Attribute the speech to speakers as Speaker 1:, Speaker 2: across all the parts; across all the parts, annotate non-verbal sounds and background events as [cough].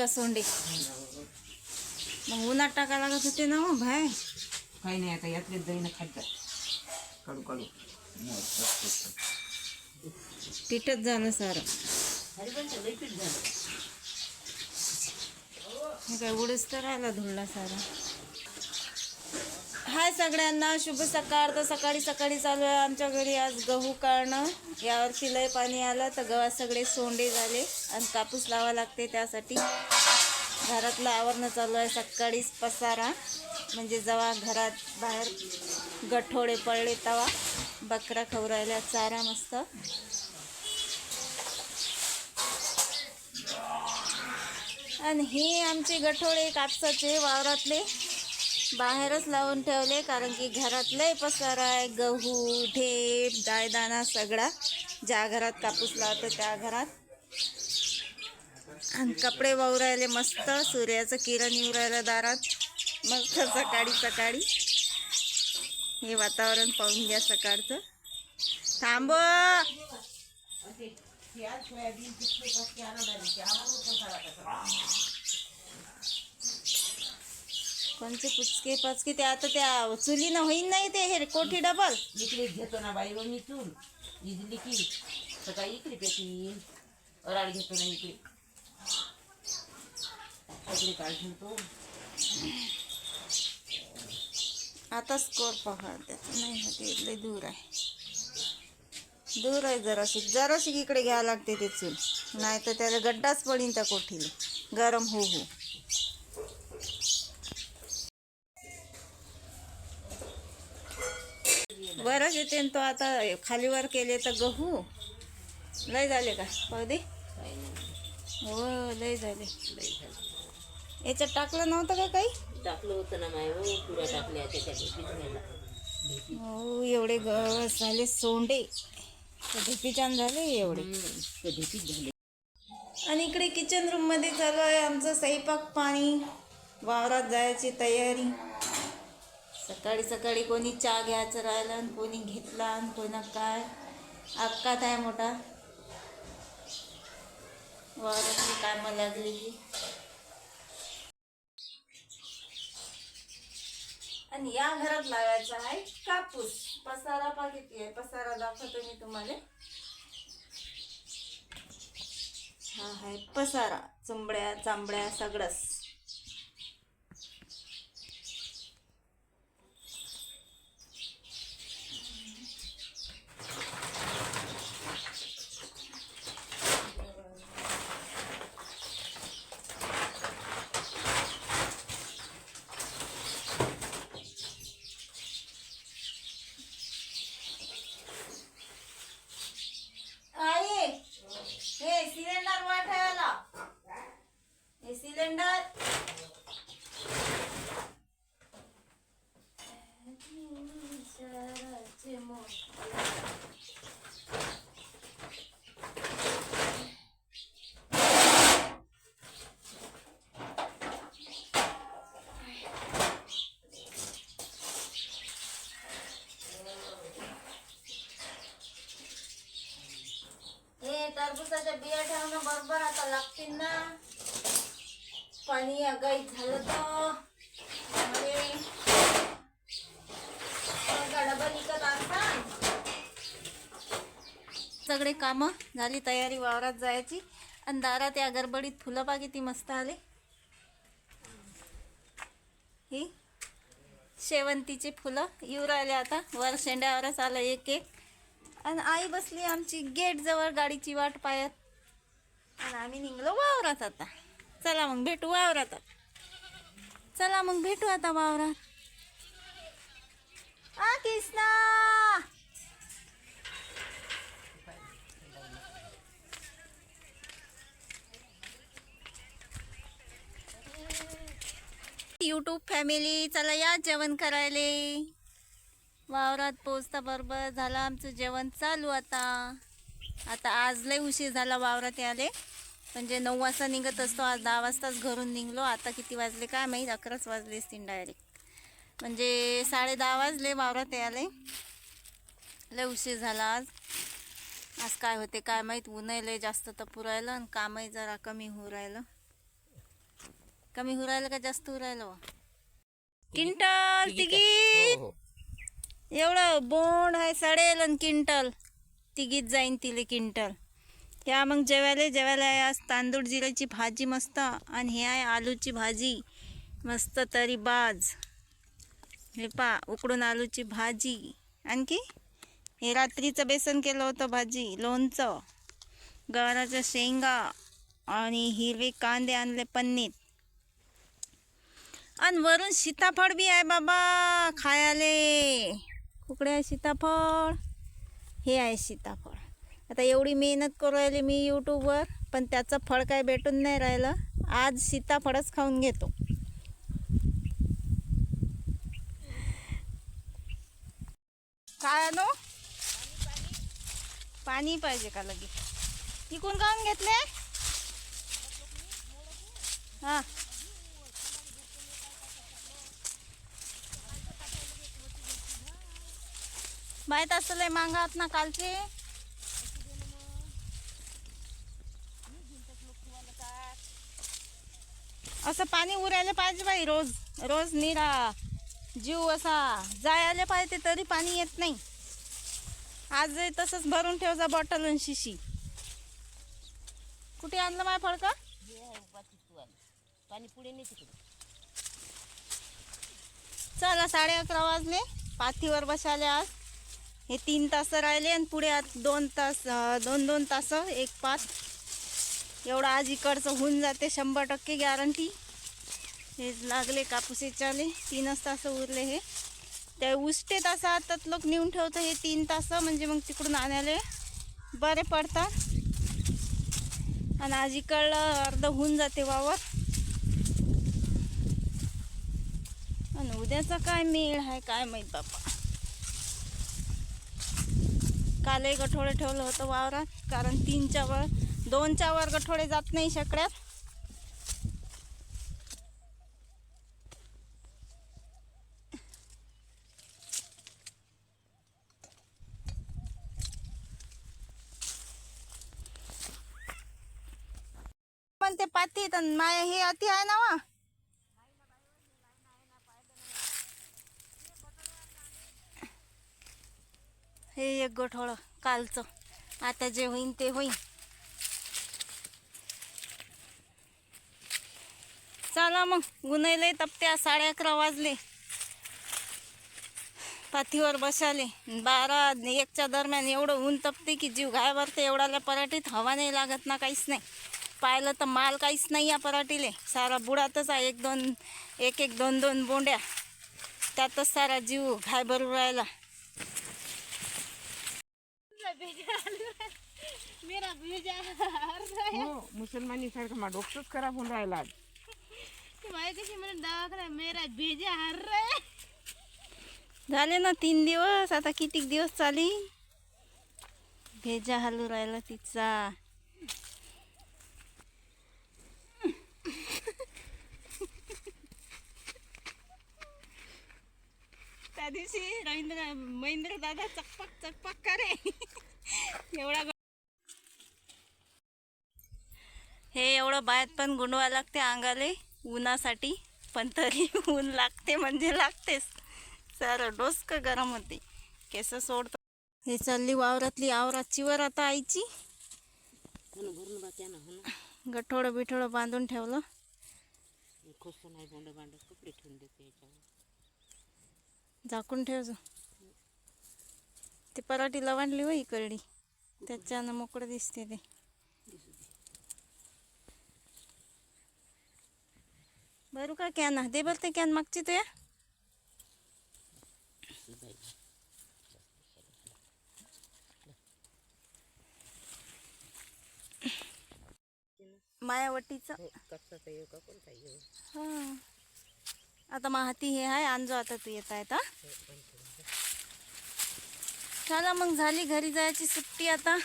Speaker 1: का सोंडे? मग उन्हात टाका लागत होते ना हो बाहेर
Speaker 2: काही नाही आता यातले दहीनं खात जा. कडू कडू
Speaker 1: पिठच झालं सारं. हे काय उडीस तर राहिला धुळला सारा. हाय सगळ्यांना शुभ सकाळ. तर सकाळी सकाळी चालू आहे आमच्या घरी आज गहू काढणं. यावर्षी लय पाणी आलं तर गव्हात सगळे सोंडे झाले आणि कापूस लावा लागते त्यासाठी. घरातलं आवरणं चालू आहे सकाळीच पसारा. म्हणजे जेव्हा घरात बाहेर गठोडे पडले तेव्हा बकरा खवरायला चारा मस्त. आणि हे आमचे गठोडे कापसाचे वावरातले. बाहेरच लावून ठेवले कारण की घरात लय पसारा आहे. गहू ढेप दायदाना सगळा. ज्या घरात कापूस लावतो त्या घरात. आणि कपडे वावरायले मस्त. सूर्याचं किरण येऊ राहिलं दारात. मस्त सकाळी सकाळी. हे वातावरण पाहून घ्या सकाळचं. थांब कोणचे पुचके पचके ते आता त्या चुलीनं होईन नाही ते हे कोठी डबल
Speaker 2: इकडे घेतो ना बाई व मी चूल. इजली की. सकाळी इकडे पेटी. अराड घेतो ना इकडे. इकडे काढून तो
Speaker 1: आता स्कोर पहा त्याचं नाही हा ते लय दूर आहे. दूर आहे जराशी. जराशी इकडे घ्यावं लागते ते चूल. नाही तर त्याला गड्डाच पडीन त्या कोठीला. गरम हो हो बरंच येते तो आता खालीवर केले तर गहू. लय झाले का? पाहू दे.
Speaker 2: काही नाही
Speaker 1: हो लय झाले. याच्यात टाकलं नव्हतं का काही?
Speaker 2: टाकलं होतं ना माय हो
Speaker 1: हो एवढे गवस झाले सोंडे. ढिपीचान झाले एवढे.
Speaker 2: झाले.
Speaker 1: आणि इकडे किचन रूममध्ये चालू आहे आमचं स्वयंपाक पाणी. वावरात जायची तयारी. सकाळी सकाळी कोणी चहा घ्यायचं राहिलं आणि कोणी घेतला आणि कोणा काय? अपघात आहे मोठा. वावरातली कामं लागलेली. आणि या घरात लावायचा आहे कापूस. पसारा पा किती आहे पसारा दाखवतो मी तुम्हाला. हा आहे पसारा. चुंबड्या चांबड्या सगळंच आई हे सिलेंडर वर ठेवायला हे सिलेंडर हे टरबूजाच्या बिया ठेवणं बरोबर ना. पाणी आगाई झालं तर. सगळे कामं झाली तयारी वावरात जायची. आणि दारात या गडबडीत फुलं बा किती मस्त आले. ही शेवंतीची फुलं येऊ राहिले आता. वर शेंड्यावरच आलं एक एक. आणि आई बसली आमची. गेट जवळ गाडीची वाट पायत आणि आम्ही निघलो वावरात आता. चला मग भेटू वावरात चला मग भेटू आता वावरात. आ कृष्णा! यूट्यूब फॅमिली चला या जेवण करायले. वावरात पोचता बरोबर झालं आमचं जेवण चालू आता. आता आज लय उशीर झाला वावरात याले म्हणजे नऊ वाजता निघत असतो आज दहा वाजताच घरून निघलो. आता किती वाजले काय माहीत अकराच वाजले असतील डायरेक्ट म्हणजे साडे दहा वाजले वावरात याले लय उशीर झाला आज. आज काय होते काय माहीत ऊनही लय जास्त तपू राहिलं आणि कामही जरा कमी होऊ राहिलं. कमी हुरायला का जास्त हुरायला क्विंटल तिकीट
Speaker 2: हो हो.
Speaker 1: एवढं बोंड आहे सडेल आणि क्विंटल तिघीत जाईन तिले क्विंटल. ह्या मग जेवायला जेवायला आहे आज तांदूळ जिऱ्याची भाजी मस्त आणि हे आहे आलूची भाजी. मस्त तरी बाज. हे पा उकडून आलूची भाजी. आणखी? हे रात्रीचं बेसन केलं होतं भाजी लोणचं गवाराच्या शेंगा आणि हिरवे कांदे आणले पन्नीत आणि वरून सीताफळ बी आहे बाबा खायाले. कुकडे आहे सीताफळ? हे आहे सीताफळ. आता एवढी मेहनत करू राहिली मी यूट्यूबवर पण त्याचं फळ काय भेटून नाही राहिलं. आज सीताफळच खाऊन घेतो. काय आणू? पाणी पाहिजे का लगेच? इकून काऊन घेतले? हां. माहीत असले मागात ना कालचे. असं पाणी उरायला पाहिजे बाई रोज. रोज निरा. जीव असा. जायला पाहिजे तरी पाणी येत नाही. आज तसंच भरून ठेव जा बॉटल आणि शिशी. कुठे आणलं माय फळका
Speaker 2: का पाणी पुढे
Speaker 1: चला साडे अकरा वाजले. पाथीवर बसाले आज. हे तीन तास राहिले आणि पुढे आत दोन तास दोन दोन तास एक पाच. एवढं आज इकडचं होऊन जाते शंभर टक्के गॅरंटी हे लागले कापूसेच्याले तीनच तास उरले हे. ते उष्टे तास आतात लोक नेऊन ठेवतं हे तीन तास म्हणजे मग तिकडून आणायला बरे पडतात. आणि आज इकडलं अर्ध होऊन जाते वावर. आणि उद्याचा काय मेळ आहे काय माहीत बापा. कालही गठोडे ठेवलं होतं वावरात कारण तीनच्या वर दोनच्या वर गठोडे जात नाही शकड्यात. पण ते पाती तर माया हे अति आहे ना वा. हे एक गोठोळं कालचं. आता जे होईन ते होईन. चला मग गुन्हेले तपत्या साडे अकरा वाजले. पाथीवर बसाले. बारा एकच्या दरम्यान एवढं ऊन तपते की जीव घाय भरते एवढ्याला पराठीत हवा नाही लागत ना काहीच नाही. पाहिलं तर माल काहीच नाही या पराठीले. सारा बुडातच आहे एक दोन एक एक दोन दोन बोंड्या. त्यातच सारा जीव घाय भरून राहिला
Speaker 3: हो। मुसलमानी सारखं मा डोकंच खराब होऊन राहिला आज.
Speaker 1: झाले ना तीन दिवस आता किती दिवस चाली? भेजा हालू राहिला तिचा. त्या दिवशी रवींद्र महेंद्र दादा चकपक चकपक करे. एवढा हे एवढं बाहेर पण गुंडवा लागते अंगाले उन्हासाठी. पण तरी [laughs] ऊन लागते म्हणजे लागतेच. सर डोसक गरम होते. केस सोडतं. हे चालली वावरातली आवराची वर आता आईची. गठोडं बिठोडं बांधून ठेवलं. झाकून ठेव ते पराठी लवांडली हो इकडली त्याच्यानं मोकळं दिसते ते. बरू का कॅन? दे बरं ते कॅन मागची तुया. मायावटीचं. हा आता माहाती हे आहे आणजो आता तू येत आहे चला मग झाली घरी जायची सुट्टी आता.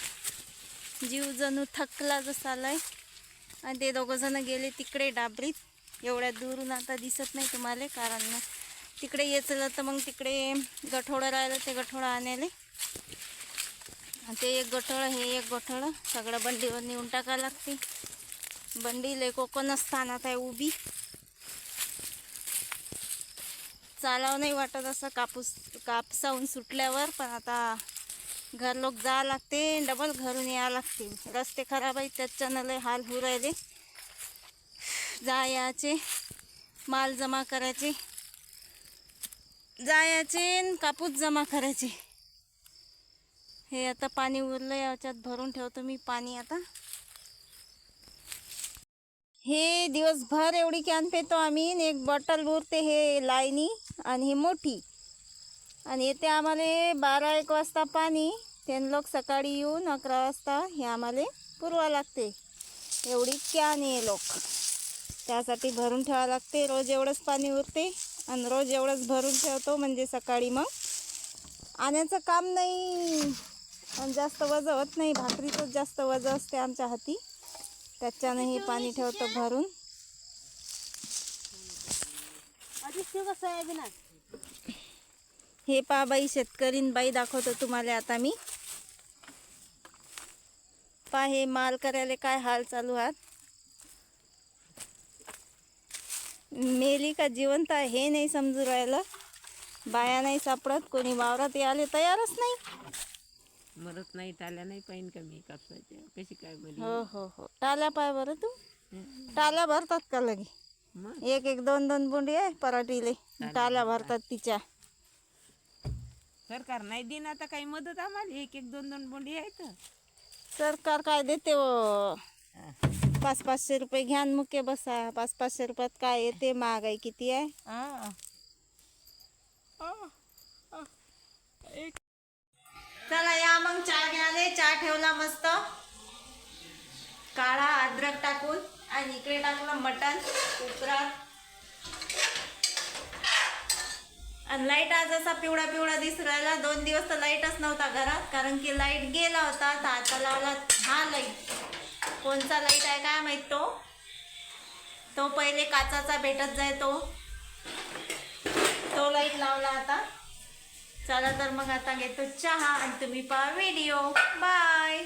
Speaker 1: जीव जणू थकला जसा आलाय आणि ते दोघं जण गेले तिकडे डाबरीत. एवढ्या दूरून आता दिसत नाही तुम्हाला कारण ना तिकडे येचलं तर मग तिकडे गठोडं राहिलं ते गठोडं आणायला आणि ते एक गठोळं हे एक गठोडं. सगळं बंडीवर नेऊन टाकावं लागते. बंडी लय कोकण स्थानात आहे उभी. चालावं नाही वाटत असं. कापूस कापसाहून सुटल्यावर पण आता घर लोक जा लागते डबल घरून यावं लागते. रस्ते खराब आहेत त्याच्यानं लय हाल होऊ राहिले. जायाचे माल जमा करायचे. जायाचे कापूस जमा करायचे. हे आता पाणी उरलं याच्यात भरून ठेवतो मी पाणी आता. हे दिवसभर एवढी कॅन पेतो आम्ही. एक बॉटल उरते हे लाईनी आणि हे मोठी. आणि येते आम्हाला बारा एक वाजता पाणी. ते लोक सकाळी येऊन अकरा वाजता हे आम्हाला पुरवा लागते. एवढी कॅन आहे लोक. त्यासाठी भरून ठेवावं लागते. रोज एवढंच पाणी उरते आणि रोज एवढंच भरून ठेवतो म्हणजे सकाळी मग आणायचं काम नाही. आणि जास्त वजन होत नाही. भाकरीचंच जास्त वजन असते आमच्या हाती. त्याच्यानं हे पाणी ठेवतो भरून. हे पा बाई शेतकरीन बाई दाखवतो तुम्हाला आता मी. पा हे माल करायला काय हाल चालू आहात मेली का जिवंत आहे हे नाही समजू राहिलं. बाया नाही सापडत कोणी वावरात यायला तयारच नाही.
Speaker 3: मरत नाही टाल्या नाही पाहिजे का मी कापसाच्या? कशी काय बरी?
Speaker 1: हो हो हो. टाल्या पाय बरं तू. टाल्या भरतात का लगे?
Speaker 3: मग?
Speaker 1: एक एक दोन दोन बुंडी आहे पराठीले. टाल्या भरतात तिच्या.
Speaker 3: सरकार नाही देईन आता काही मदत आम्हाला? एक एक दोन दोन बोंडी आहेत
Speaker 1: सरकार काय देते व पाच पाचशे रुपये घ्या न मुके बसा. पाच पाचशे रुपयात काय येते? महागाई किती आहे? चला या मग चहा घ्याले चहा ठेवला मस्त. काळा अद्रक टाकून आणि इकडे टाकलं मटण उपरा आणि लाइट आज असा पिवळा पिवळा दिस राहिला. दोन दिवस तर लाईटच नव्हता घरात कारण की लाइट गेला होता. तर आता लावला हा लाइट कोणचा लाइट आहे काय माहीत तो? तो पहिले काचाचा भेटत जाय तो. तो लाइट लावला आता. चला तर मग आता घेतो चहा आणि तुम्ही पहा व्हिडिओ बाय